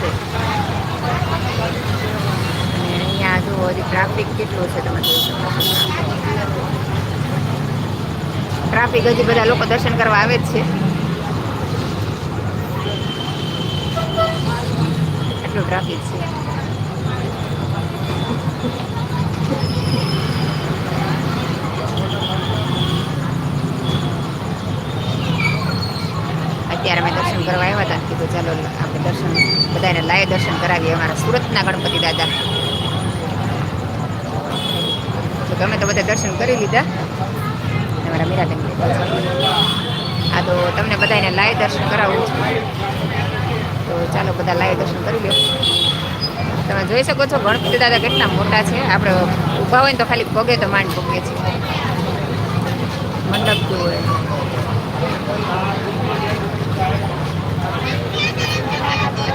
છે. અને અહીંયા જુઓ, હજી ટ્રાફિક કેટલો છે તમે જોઈ શકો ટ્રાફિક હજી બધા લોકો દર્શન કરવા આવે જ છે. એટલો ટ્રાફિક છે. અત્યારે અમે દર્શન કરવા આવ્યા હતા. ચાલો આપણે દર્શન બધાને લાય દર્શન કરાવીએ અમારા સુરતના ગણપતિ દાદા. તો ગમે તો બધા દર્શન કરી લીધા. અમારા મીરાબેન આ તો તમને બધાને લાય દર્શન કરાવવું છે. તો ચાલો બધા લાય દર્શન કરી લો તમે જોઈ શકો છો ગણપતિ દાદા કેટલા મોટા છે. આપણે ઊભા હોય ને તો ખાલી પગે તો માંડ પગે છે મંડપ હોય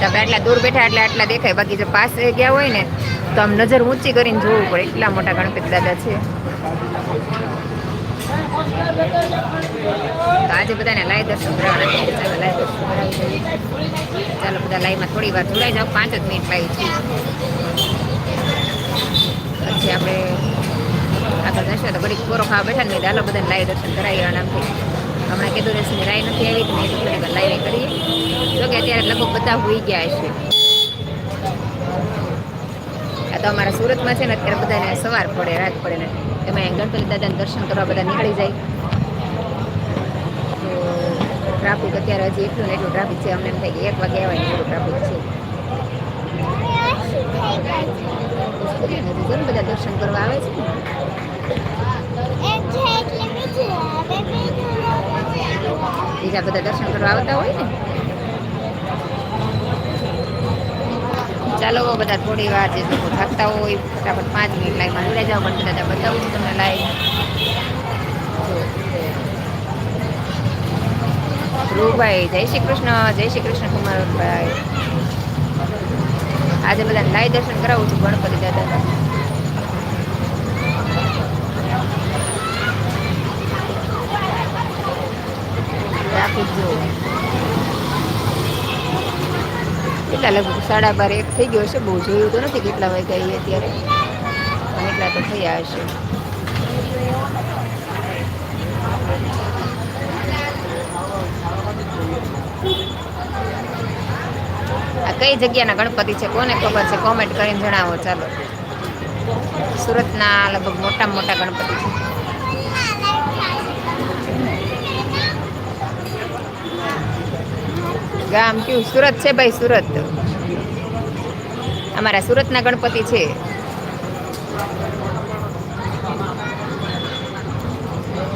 તમે આટલા દૂર બેઠા એટલે આટલા દેખાય. બાકી જો પાસે ગયા હોય ને, તો આમ નજર ઊંચી કરીને જોવું પડે. એટલા મોટા ગણપતિ દાદા છે. તો આજે બધાને લાઈ દર્શન ચાલો ચાલો બધા લાઈમાં થોડી વાર જોડાઈ જાઓ. પાંચ જ મિનિટ લાઈ છે. પછી આપણે આગળ જશે. તો ઘડીક કોરો ખાવા બેઠા ને હાલો બધાને લાઈ દર્શન કરાવી આનામથી હમણાં કીધું રેસીની રાય નથી આવી, તો મેં કીધું થોડી કરીએ. જો કે અત્યારે લગભગ બધા હોઈ ગયા છે. આ તો અમારા સુરતમાં છે ને અત્યારે બધાને સવાર પડે, રાત પડે ને. એમાં ગણપતિ દાદાને દર્શન કરવા બધા નીકળી જાય. તો ટ્રાફિક અત્યારે હજી એટલું ને એટલું ટ્રાફિક છે, અમને એમ થાય કે એક વાગે આવવાની એટલું ટ્રાફિક છે. દર્શન કરવા આવે છે બીજા બધા દર્શન કરવા આવતા હોય ને. ચાલો બધા થોડી વાર જે લોકો થાકતા હોય, ફટાફટ પાંચ મિનિટ લાઈનમાં જોડાઈ જાઓ, પણ દાદા બતાવું છું તમને લાઈવ ધ્રુવભાઈ, જય શ્રી કૃષ્ણ, જય શ્રી કૃષ્ણ કુમારભાઈ. આજે બધા લાઈ દર્શન કરાવું છું, ગણપતિ દાદા ટ્રાફિક જો કેટલા લગભગ સાડા બાર એક થઈ ગયો હશે. બહુ જોયું તો નથી કેટલા વાગ્યા એ અત્યારે. એટલા તો થયા હશે. આ કઈ જગ્યાના ગણપતિ છે કોને ખબર છે? કોમેન્ટ કરીને જણાવો. ચાલો. સુરતના લગભગ મોટા મોટા ગણપતિ છે. ગામ કયું? સુરત છે ભાઈ, સુરત. અમારા સુરતના ગણપતિ છે.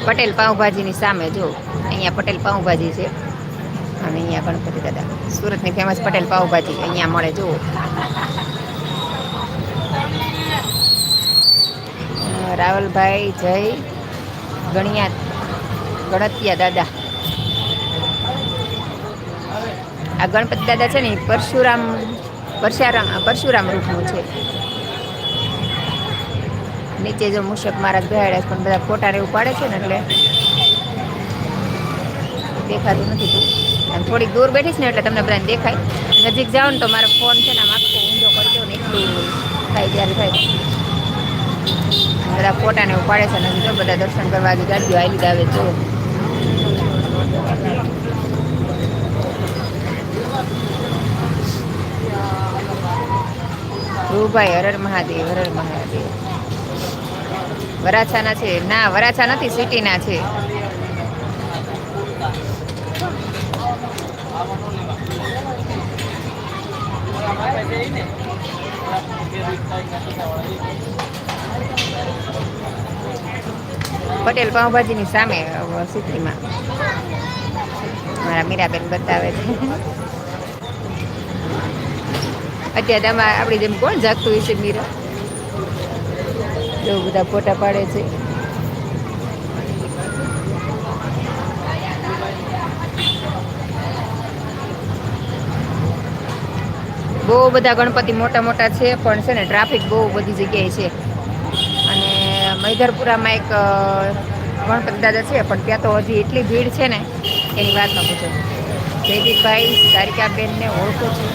પટેલ પાઉંભાજીની સામે, જો. અહીંયા પટેલ પાઉંભાજી છે. અને અહીંયા ગણપતિ દાદા. સુરતની ફેમસ પટેલ પાઉંભાજી. અહીંયા મળે જુઓ રાવલભાઈ જય ગણિયા ગણતિયા દાદા. આ ગણપતિ દાદા છે ને એ પરશુરામ પરશુરામ પરશુરામ રૂપનું છે. નીચે જો મુશક મહારાજ બેહાડ્યા પણ બધા ફોટા એવું પાડે છે ને એટલે દેખાતું નથી તું. અને થોડીક દૂર બેઠી છે ને એટલે તમને બધાને દેખાય. નજીક જાઓ ને તો મારો ફોન છે ને આમ આખો ઊંધો કરી દો ને એટલું થાય ત્યારે થાય. બધા ફોટાને ઉપાડે છે ને જો બધા દર્શન કરવા ગાડીઓ આવી આવે જો ધ્રુવભાઈ હરર મહાદેવ હરર મહાદેવ. વરાછાના છે. ના, વરાછા નથી, સિટીના છે. પટેલ પાઉંભાજીની સામે સિટીમાં. મારા મીરાબેન બતાવે છે. અત્યારે આમાં આપણી જેમ કોણ જાગતું હોય છે મીરા? જો બધા ફોટા પાડે છે. બહુ બધા ગણપતિ મોટા મોટા છે, પણ છે ને ટ્રાફિક બહુ બધી જગ્યાએ છે. અને મૈધરપુરામાં એક ગણપતિ દાદા છે, પણ ત્યાં તો હજી એટલી ભીડ છે ને, એની વાત ન પૂછો. જયદીપભાઈ તારિકાબેનને ઓળખો છો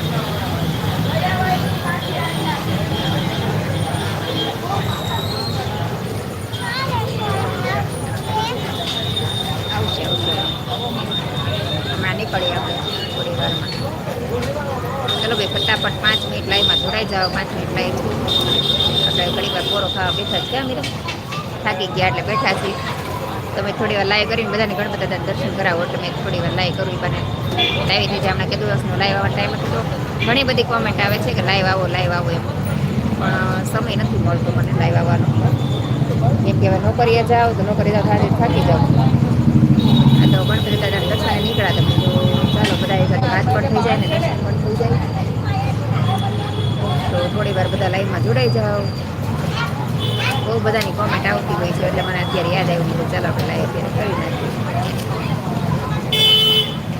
નીકળીએ આપણે થોડી ચલો ભાઈ ફટાફટ પાંચ મિનિટ લાઈમાં જોડાઈ જાઓ, પાંચ મિનિટ લાઈ આપણે ઘણી વાર પોરો ખાવા બેઠા છે મીરા. થાકી ગયા એટલે બેઠા છીએ. તમે થોડી વાર લાઈ કરીને બધાને ગણપતિ દર્શન કરાવો એટલે મેં થોડી વાર લાઈ કરવી બને. લાવી થઈ હમણાં કે દિવસનો લાઈવ આવવાનો ટાઈમ હતો. ઘણી બધી કોમેન્ટ આવે છે કે લાઈવ આવો લાઈવ આવો એમ. પણ સમય નથી મળતો મને લાઈવ આવવાનો. એમ કે હવે નોકરીએ જાઓ તો નોકરી જાઓ થાકી જાઓ. આ તો ગણપતિ દાદાને દર્શને નીકળ્યા તમે. એક પણ થઈ જાય ને દર્શન પણ થઈ જાય. તો થોડી વાર બધા લાઈવમાં જોડાઈ જાઓ. બહુ બધાની કોમેન્ટ આવતી હોય છે, એટલે મને અત્યારે યાદ આવ્યું કે ચાલો આપણે લાઈવ અત્યારે કરી નાખીએ.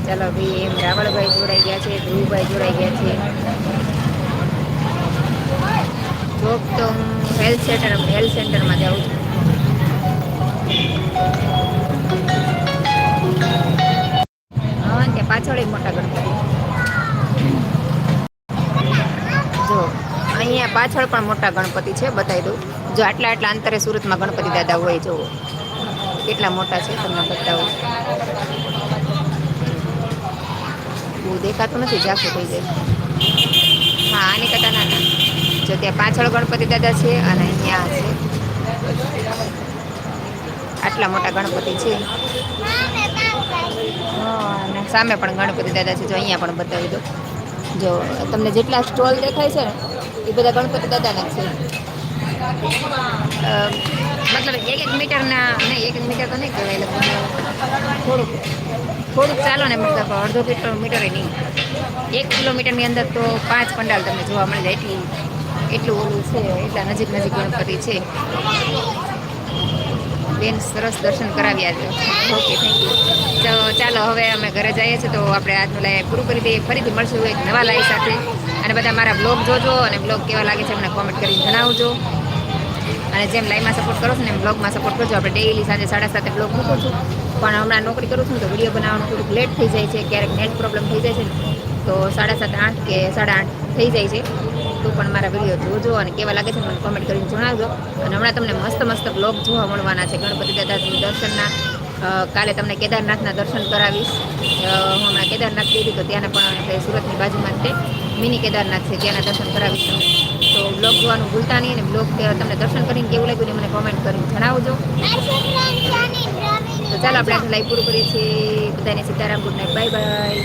ચાલો ભાઈ, એમ રાવળભાઈ જોડાઈ ગયા છે, ધ્રુવભાઈ જોડાઈ ગયા છે. જોબ તો હું હેલ્થ સેન્ટર હેલ્થ સેન્ટરમાં જાઉં છું. ય મોટા ગણપતિ જો, અહીંયા પાછળ પણ મોટા ગણપતિ છે, બતાવી દઉં. જો, આટલા આટલા અંતરે સુરતમાં ગણપતિ દાદા હોય, જુઓ. કેટલા મોટા છે, તમને બતાવું. બહુ દેખાતું નથી જાખું થઈ જાય. હા, આની કરતાં નાના. જો, ત્યાં પાછળ ગણપતિ દાદા છે અને અહીંયા છે. આટલા મોટા ગણપતિ છે. અને સામે પણ ગણપતિ દાદા છે, જો અહીંયા પણ બતાવી દો જો, તમને જેટલા સ્ટોલ દેખાય છે ને, એ બધા ગણપતિ દાદાના છે. મતલબ એક એક મીટરના, નહીં, એક એક મીટર તો નહીં કહેવાય લગભગ થોડુંક થોડુંક ચાલો ને, મતલબ અડધો કિલોમીટર નહીં. એક કિલોમીટરની અંદર તો પાંચ પંડાલ તમને જોવા મળે, એટલી, એટલું ઓલું છે, એટલા નજીક નજીક ગણપતિ છે. બેન સરસ દર્શન કરાવ્યા છે. ઓકે થેન્ક યુ તો ચાલો, હવે અમે ઘરે જઈએ છીએ તો આપણે આજનું લાઈવ પૂરું કરી દઈએ. ફરીથી મળશું એક નવા લાઈવ સાથે. અને બધા મારા બ્લોગ જોજો અને બ્લોગ કેવા લાગે છે મને કોમેન્ટ કરીને જણાવજો. અને જેમ લાઈવમાં સપોર્ટ કરો છો ને એમ બ્લોગમાં સપોર્ટ કરજો. આપણે ડેઈલી સાંજે સાડા સાતે બ્લોગ મૂકું છું. પણ હમણાં નોકરી કરું છું તો વીડિયો બનાવવાનું થોડુંક લેટ થઈ જાય છે. ક્યારેક નેટ પ્રોબ્લેમ થઈ જાય છે તો સાડા સાત આઠ કે સાડા આઠ થઈ જાય છે. તો પણ મારા વીડિયો જોજો અને કેવા લાગે છે મને કોમેન્ટ કરીને જણાવજો. અને હમણાં તમને મસ્ત મસ્ત બ્લોગ જોવા મળવાના છે. ગણપતિ દાદાજી દર્શનના કાલે તમને કેદારનાથના દર્શન કરાવીશ. હું હમણાં કેદારનાથ ગઈ તો ત્યાંના પણ સુરતની બાજુમાં તે મિની કેદારનાથ છે, ત્યાંના દર્શન કરાવીશ તમને. તો બ્લોગ જોવાનું ભૂલતા નહીં અને બ્લોગ તમને દર્શન કરીને કેવું લાગ્યું ને મને કોમેન્ટ કરીને જણાવજો. તો ચાલો આપણે આજે લાઈવ પૂરું કરીએ છીએ. બધાને Sitaram good night bye bye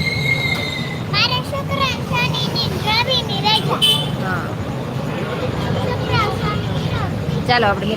ચાલો આપણે